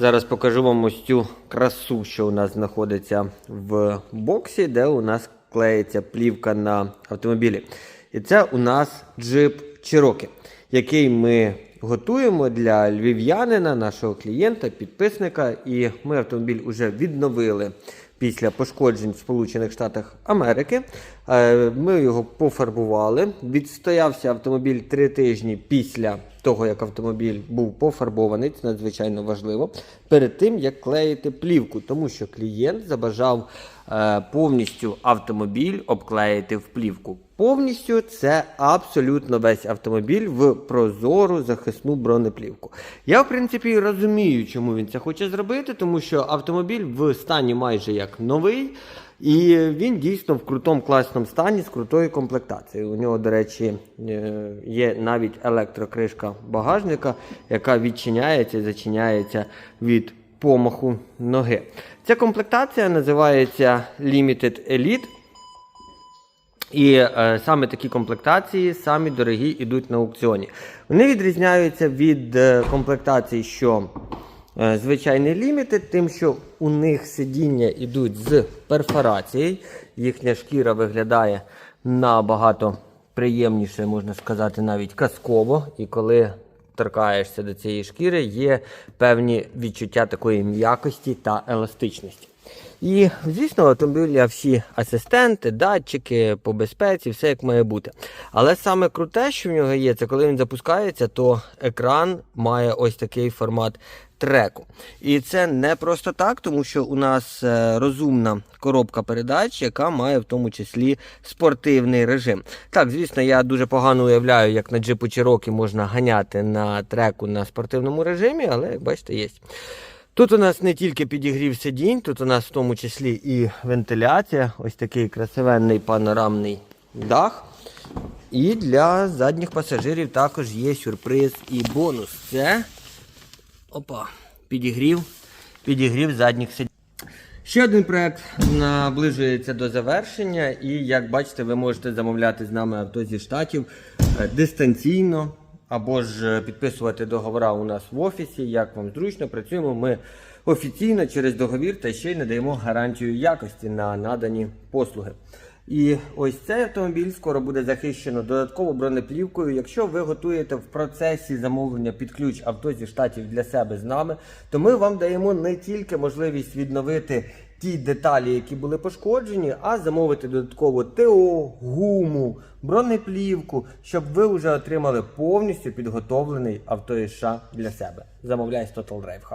Зараз покажу вам ось цю красу, що у нас знаходиться в боксі, де у нас клеїться плівка на автомобілі. І це у нас джип Чирокі, який ми готуємо для львів'янина, нашого клієнта, підписника. І ми автомобіль вже відновили після пошкоджень в Сполучених Штатах Америки. Е, Ми його пофарбували. Відстоявся автомобіль три тижні після того, як автомобіль був пофарбований, це надзвичайно важливо, перед тим, як клеїти плівку, тому що клієнт забажав е, повністю автомобіль обклеїти в плівку. Повністю це абсолютно весь автомобіль в прозору захисну бронеплівку. Я, в принципі, розумію, чому він це хоче зробити, тому що автомобіль в стані майже як новий. І він дійсно в крутому класному стані з крутою комплектацією. У нього, до речі, е, є навіть електрокришка багажника, яка відчиняється і зачиняється від помаху ноги. Ця комплектація називається Limited Elite. І е, саме такі комплектації самі дорогі йдуть на аукціоні. Вони відрізняються від е, комплектацій, що е, звичайний лімітед, тим, що у них сидіння йдуть з перфорацією. Їхня шкіра виглядає набагато приємніше, можна сказати, навіть казково. І коли торкаєшся до цієї шкіри, є певні відчуття такої м'якості та еластичності. І, звісно, автомобіля всі асистенти, датчики по безпеці, все як має бути. Але саме круте, що в нього є, це коли він запускається, то екран має ось такий формат треку. І це не просто так, тому що у нас е, розумна коробка передач, яка має в тому числі спортивний режим. Так, звісно, я дуже погано уявляю, як на джипу Cherokee можна ганяти на треку на спортивному режимі, але як бачите, є. Тут у нас не тільки підігрів сидінь, тут у нас в тому числі і вентиляція, ось такий красивенний панорамний дах. І для задніх пасажирів також є сюрприз і бонус. Це опа, підігрів, підігрів задніх сидінь. Ще один проект наближується до завершення, і як бачите, ви можете замовляти з нами авто зі штатів е, дистанційно або ж е, підписувати договори у нас в офісі. Як вам зручно, працюємо ми офіційно через договір та ще й надаємо гарантію якості на надані послуги. І ось цей автомобіль скоро буде захищено додатково бронеплівкою. Якщо ви готуєте в процесі замовлення під ключ авто зі штатів для себе з нами, то ми вам даємо не тільки можливість відновити ті деталі, які були пошкоджені, а замовити додатково ТО, гуму, бронеплівку, щоб ви вже отримали повністю підготовлений авто США для себе. Замовляй з Total Drive Hub.